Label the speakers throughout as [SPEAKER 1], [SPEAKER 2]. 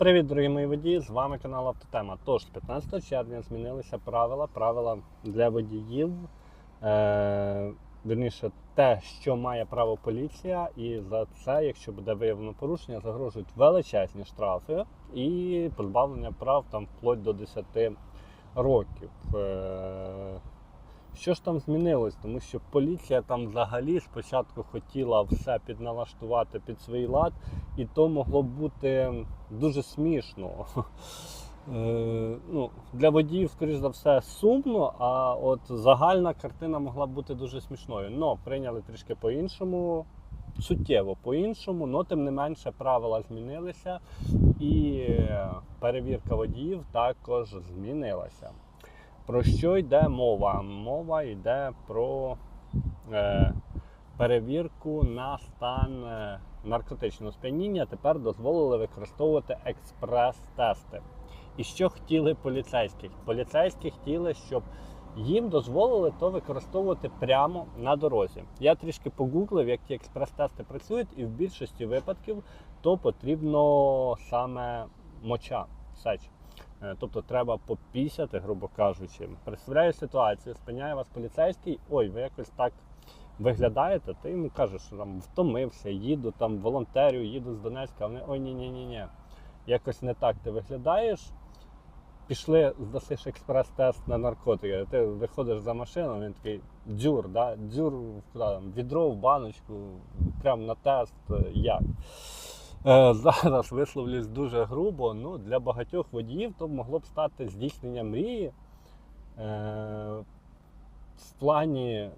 [SPEAKER 1] Привіт, дорогі мої водії! З вами канал Автотема. Тож, з 15 червня змінилися правила. Правила для водіїв. Е, Вірніше, те, що має право поліція, і за це, якщо буде виявлено порушення, загрожують величезні штрафи і позбавлення прав там вплоть до 10 років. Е, що ж там змінилось? Тому що поліція там взагалі спочатку хотіла все підналаштувати під свій лад, і то могло бути дуже смішно. Е, ну, Для водіїв, скоріш за все, сумно, а от загальна картина могла бути дуже смішною. Но прийняли трішки по-іншому, суттєво по-іншому, але тим не менше правила змінилися, і перевірка водіїв також змінилася. Про що йде мова? Мова йде про е, перевірку на стан е, наркотичного сп'яніння. Тепер дозволили використовувати експрес-тести. І що хотіли поліцейські? Поліцейські хотіли, щоб їм дозволили то використовувати прямо на дорозі. Я трішки погуглив, як ті експрес-тести працюють, і в більшості випадків то потрібно саме моча, сеч. Е, Тобто треба попісяти, грубо кажучи. Представляю ситуацію, спиняє вас поліцейський, ой, ви якось так виглядаєте, ти йому кажеш, що там втомився, їду там волонтерю, їду з Донецька, вони ой, ні, ні. Якось не так ти виглядаєш. Пішли, здасиш експрес-тест на наркотики. Ти виходиш за машину, він такий дзюр, да? дзюр куди там, відро в баночку, прямо на тест. Як? Е, Зараз висловлюсь дуже грубо. Ну, для багатьох водіїв то могло б стати здійснення мрії. Е, в плані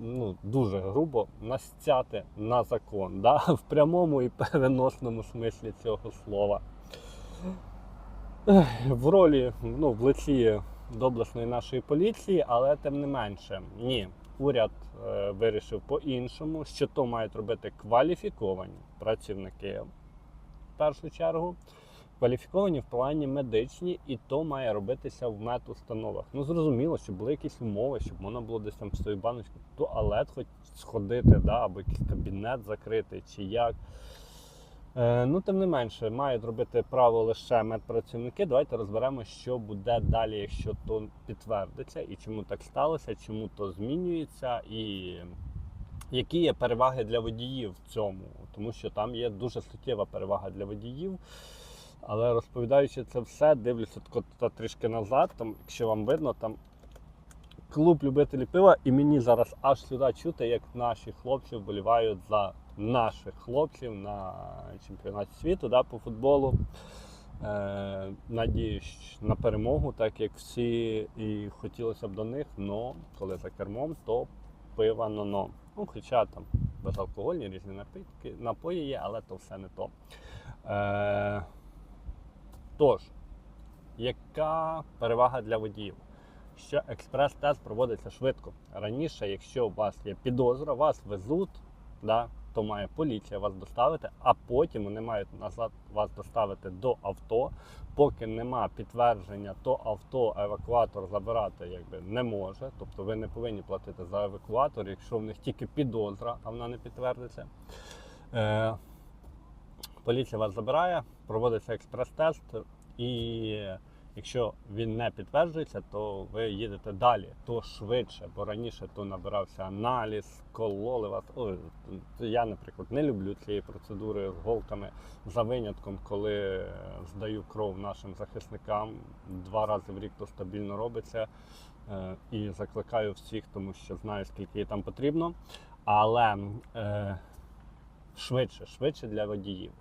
[SPEAKER 1] ну, дуже грубо настяти на закон, да? в прямому і переносному смислі цього слова. В ролі, ну, в лиці доблесної нашої поліції, але тим не менше, ні, уряд е, вирішив по-іншому, що то мають робити кваліфіковані працівники першу чергу. Кваліфіковані в плані медичні, і то має робитися в медустановах. Ну зрозуміло, щоб були якісь умови, щоб можна було десь там з тою баночкою в туалет хоч сходити, да, або якийсь кабінет закритий, чи як. Е, ну, тим не менше, мають робити право лише медпрацівники. Давайте розберемо, що буде далі, якщо то підтвердиться, і чому так сталося, чому то змінюється, і які є переваги для водіїв в цьому, тому що там є дуже суттєва перевага для водіїв. Але розповідаючи це все, дивлюся тако трішки назад. Там, якщо вам видно, там клуб любителів пива, і мені зараз аж сюди чути, як наші хлопці вболівають за наших хлопців на чемпіонаті світу да, по футболу. Е, надіюсь на перемогу, так як всі і хотілося б до них, але коли за кермом, то пива но-но. Ну, хоча там безалкогольні різні напитки, напої є, але то все не то. Е, Тож, яка перевага для водіїв? Що експрес-тест проводиться швидко. Раніше, якщо у вас є підозра, вас везуть, да, то має поліція вас доставити, а потім вони мають назад вас доставити до авто. Поки нема підтвердження, то авто евакуатор забирати якби не може. Тобто ви не повинні платити за евакуатор, якщо в них тільки підозра, а вона не підтвердиться. Е, поліція вас забирає, проводиться експрес-тест, і якщо він не підтверджується, то ви їдете далі, то швидше, бо раніше то набирався аналіз, кололи вас. Ой, я, наприклад, не люблю цієї процедури з голками за винятком, коли здаю кров нашим захисникам. Два рази в рік то стабільно робиться. Е, І закликаю всіх, тому що знаю, скільки її там потрібно. Але е, швидше, швидше для водіїв.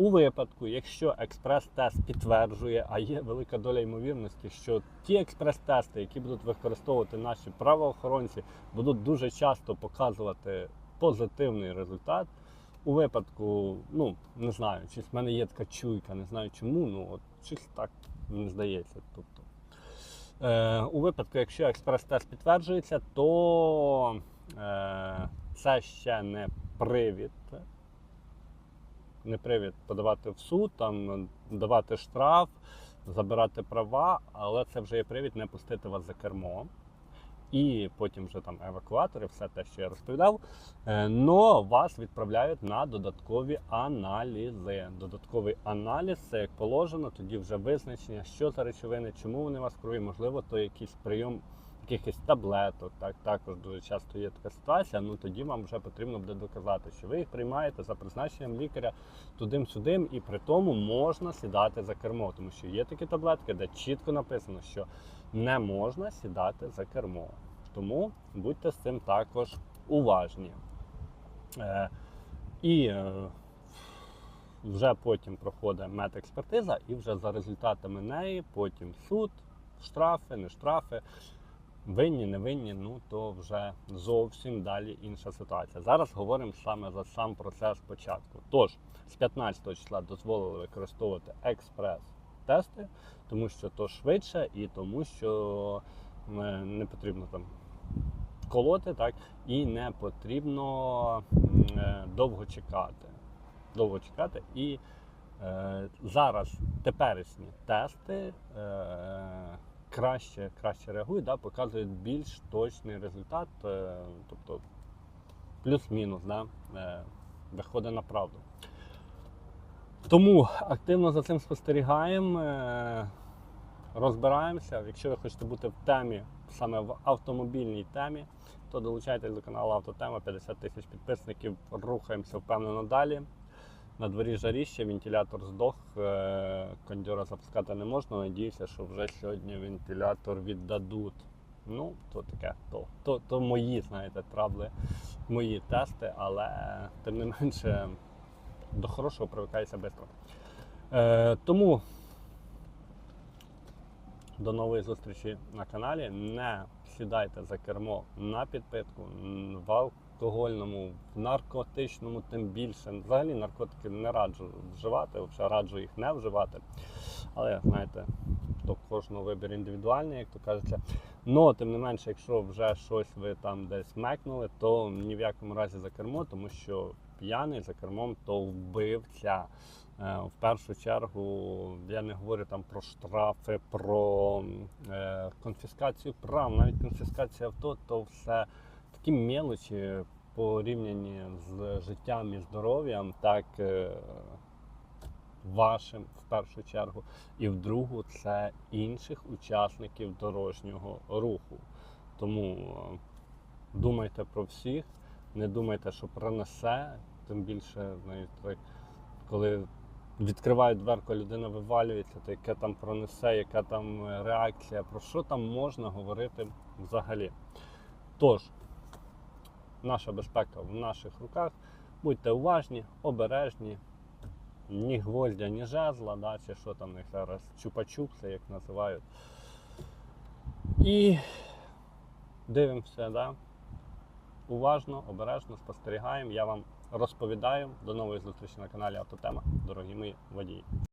[SPEAKER 1] У випадку, якщо експрес-тест підтверджує, а є велика доля ймовірності, що ті експрес-тести, які будуть використовувати наші правоохоронці, будуть дуже часто показувати позитивний результат. У випадку, ну не знаю, чи в мене є така чуйка, не знаю чому, ну от щось так мені здається. Тобто, е, у випадку, якщо експрес-тест підтверджується, то е, це ще не привід не привід подавати в суд, там давати штраф, забирати права, але це вже є привід не пустити вас за кермо. і потім вже там евакуатори, все те, що я розповідав. Е, Но вас відправляють на додаткові аналізи. Додатковий аналіз це як положено, тоді вже визначення, що за речовини, чому вони у вас в крові, можливо, то якийсь прийом якихось таблеток. Так також дуже часто є така ситуація. Ну тоді вам вже потрібно буде доказати, що ви їх приймаєте за призначенням лікаря тудим-сюдим, і при тому можна сідати за кермо, тому що є такі таблетки, де чітко написано, що не можна сідати за кермо. Тому будьте з цим також уважні. Е, і е, вже потім проходить медекспертиза, і вже за результатами неї потім суд, штрафи, не штрафи. Винні, не винні, ну то вже зовсім далі інша ситуація. Зараз говоримо саме за сам процес спочатку. Тож, з 15 числа дозволили використовувати експрес-тести, тому що то швидше і тому, що е, не потрібно там колоти, так, і не потрібно е, довго чекати. Довго чекати. І е, зараз теперішні тести. Краще, краще реагують, да, показують більш точний результат, е, тобто плюс-мінус, да, е, виходить на правду. Тому активно за цим спостерігаємо, е, розбираємося. Якщо ви хочете бути в темі, саме в автомобільній темі, то долучайтесь до каналу Автотема 50 тисяч підписників. Рухаємося впевнено далі. На дворі жаріще, вентилятор здох, е, кондьора запускати не можна. Надіюся, що вже сьогодні вентилятор віддадуть. Ну, то таке, то, то, то мої, знаєте, трабли, мої тести, але тим не менше до хорошого привикається швидко. Е, тому до нової зустрічі на каналі. Не сідайте за кермо на підпитку, н- в алкогольному, в наркотичному, тим більше. Взагалі наркотики не раджу вживати, взагалі раджу їх не вживати. Але знаєте, то кожного вибір індивідуальний, як то кажеться. Ну, тим не менше, якщо вже щось ви там десь мекнули, то ні в якому разі за кермо, тому що п'яний за кермом то вбивця. Е, В першу чергу я не говорю там про штрафи, про е, конфіскацію прав, навіть конфіскація авто, то все такі мелочі порівняні з життям і здоров'ям, так е, вашим в першу чергу, і в другу це інших учасників дорожнього руху. Тому е, думайте про всіх, не думайте, що пронесе, тим більше, знаєте, коли відкривають дверку, людина вивалюється, то яке там пронесе, яка там е, реакція, про що там можна говорити взагалі. Тож, наша безпека в наших руках. Будьте уважні, обережні, ні гвоздя, ні жезла, да, чи що там них зараз чупа-чупси, як називають. І дивимося, да? уважно, обережно спостерігаємо. Я вам розповідаю. До нової зустрічі на каналі Автотема, дорогі мої водії.